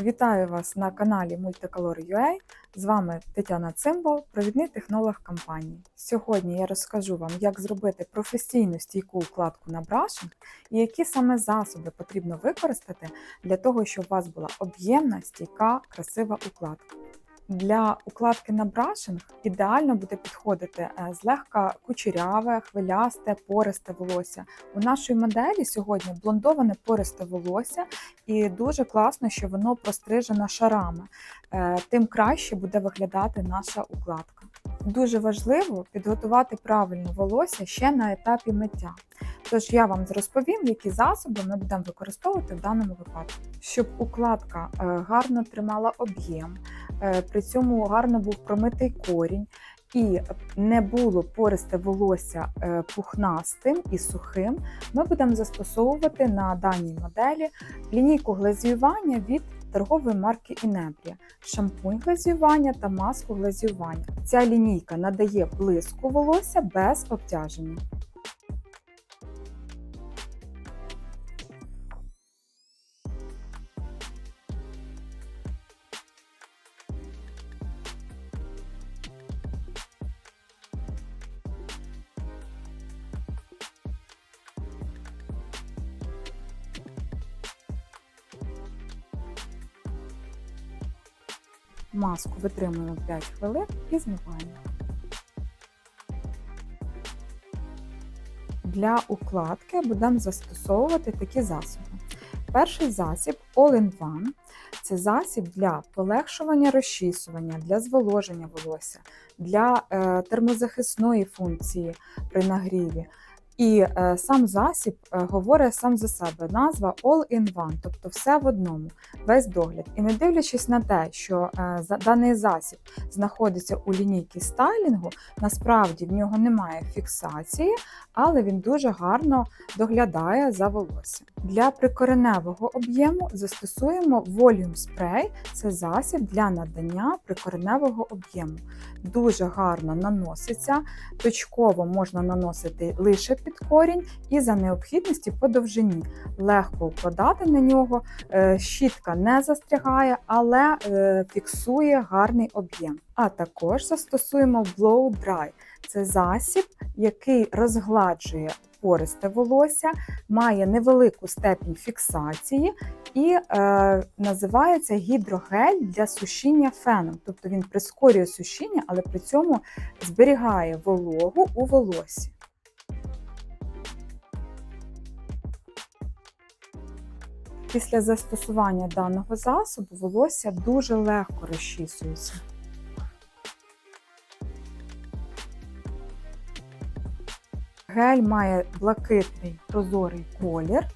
Вітаю вас на каналі Multicolor.ua. З вами Тетяна Цимбал, провідний технолог компанії. Сьогодні я розкажу вам, як зробити професійну стійку укладку на брашинг і які саме засоби потрібно використати для того, щоб у вас була об'ємна, стійка, красива укладка. Для укладки на брашинг ідеально буде підходити е, злегка кучеряве, хвилясте, пористе волосся. У нашої моделі сьогодні блондоване пористе волосся, і дуже класно, що воно прострижено шарами. Е, Тим краще буде виглядати наша укладка. Дуже важливо підготувати правильно волосся ще на етапі миття. Тож я вам розповім, які засоби ми будемо використовувати в даному випадку, щоб укладка е, гарно тримала об'єм, е, при цьому гарно був промитий корінь. І не було пористе волосся е, пухнастим і сухим, ми будемо застосовувати на даній моделі лінійку глазіювання від торгової марки Інебрія, шампунь глазювання та маску глазювання. Ця лінійка надає блиску волосся без обтяження. Маску витримуємо 5 хвилин і змиваємо. Для укладки будемо застосовувати такі засоби. Перший засіб All-in-One – це засіб для полегшування розчісування, для зволоження волосся, для е, термозахисної функції при нагріві. І е, сам засіб е, говорить сам за себе. Назва All-in-One, тобто все в одному, весь догляд. І не дивлячись на те, що е, за, даний засіб знаходиться у лінійці стайлінгу, насправді в нього немає фіксації, але він дуже гарно доглядає за волоссям. Для прикореневого об'єму застосуємо Volume Spray, це засіб для надання прикореневого об'єму. Дуже гарно наноситься, точково можна наносити лише під корінь і за необхідності по довжині. Легко вкладати на нього, е, щітка не застрягає, але е, фіксує гарний об'єм. А також застосуємо Blow Dry. Це засіб, який розгладжує пористе волосся, має невелику степінь фіксації і е, називається гідрогель для сушіння феном. Тобто він прискорює сушіння, але при цьому зберігає вологу у волосі. Після застосування даного засобу волосся дуже легко розчісується. Гель має блакитний прозорий колір.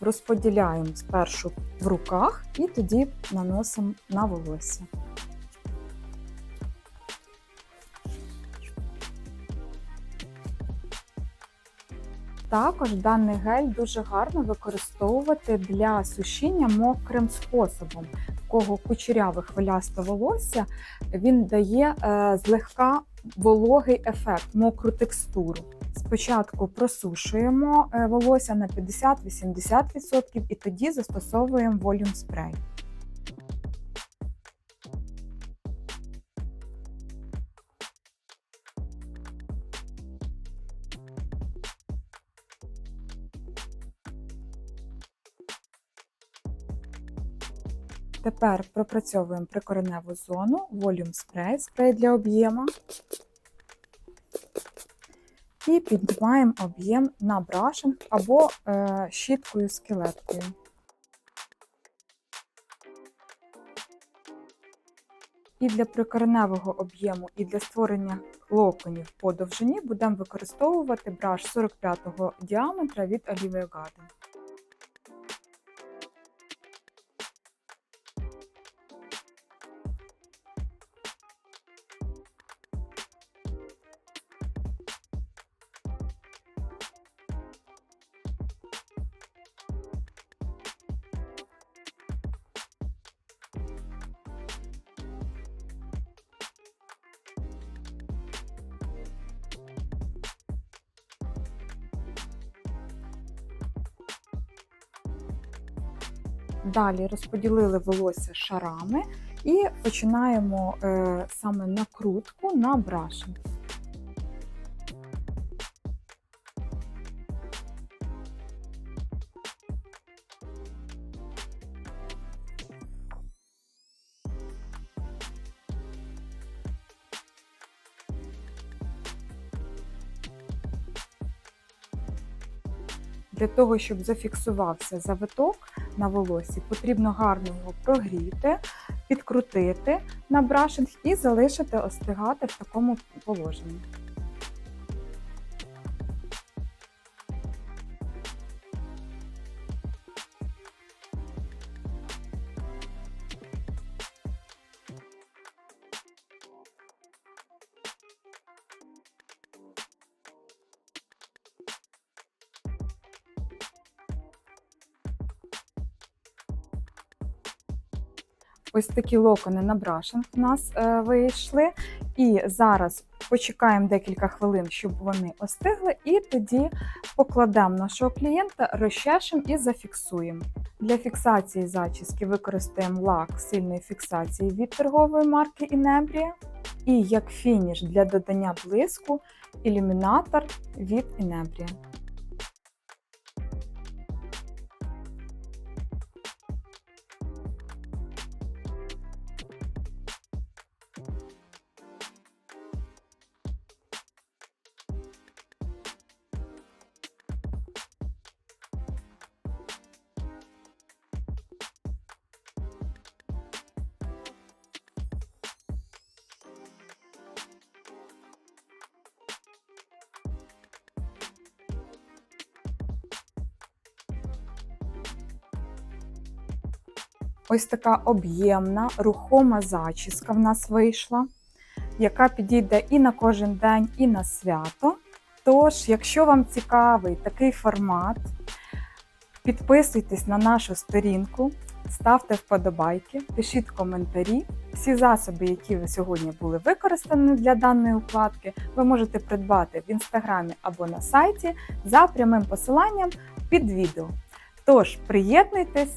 Розподіляємо спершу в руках і тоді наносимо на волосся. Також даний гель дуже гарно використовувати для сушіння мокрим способом. В кого кучеряве хвилясте волосся, він дає е, злегка вологий ефект, мокру текстуру. Спочатку просушуємо е, волосся на 50-80% і тоді застосовуємо Volume Spray. Тепер пропрацьовуємо прикореневу зону, Volume Spray, спрей для об'єму. І піднімаємо об'єм на брашинг або е, щіткою скелеткою. І для прикореневого об'єму, і для створення локонів по довжині будемо використовувати браш 45-го діаметра від Olivia Garden. Далі розподілили волосся шарами і починаємо е, саме накрутку на брашинг. Для того, щоб зафіксувався завиток на волосі, потрібно гарно його прогріти, підкрутити на брашинг і залишити остигати в такому положенні. Ось такі локони на брашинг у нас е, вийшли. І зараз почекаємо декілька хвилин, щоб вони остигли, і тоді покладемо нашого клієнта, розчешемо і зафіксуємо. Для фіксації зачіски використаємо лак сильної фіксації від торгової марки Inebria. І як фініш для додання блиску ілюмінатор від Inebria. Ось така об'ємна, рухома зачіска в нас вийшла, яка підійде і на кожен день, і на свято. Тож, якщо вам цікавий такий формат, підписуйтесь на нашу сторінку, ставте вподобайки, пишіть коментарі. Всі засоби, які ви сьогодні були використані для даної укладки, ви можете придбати в інстаграмі або на сайті за прямим посиланням під відео. Тож, приєднуйтесь!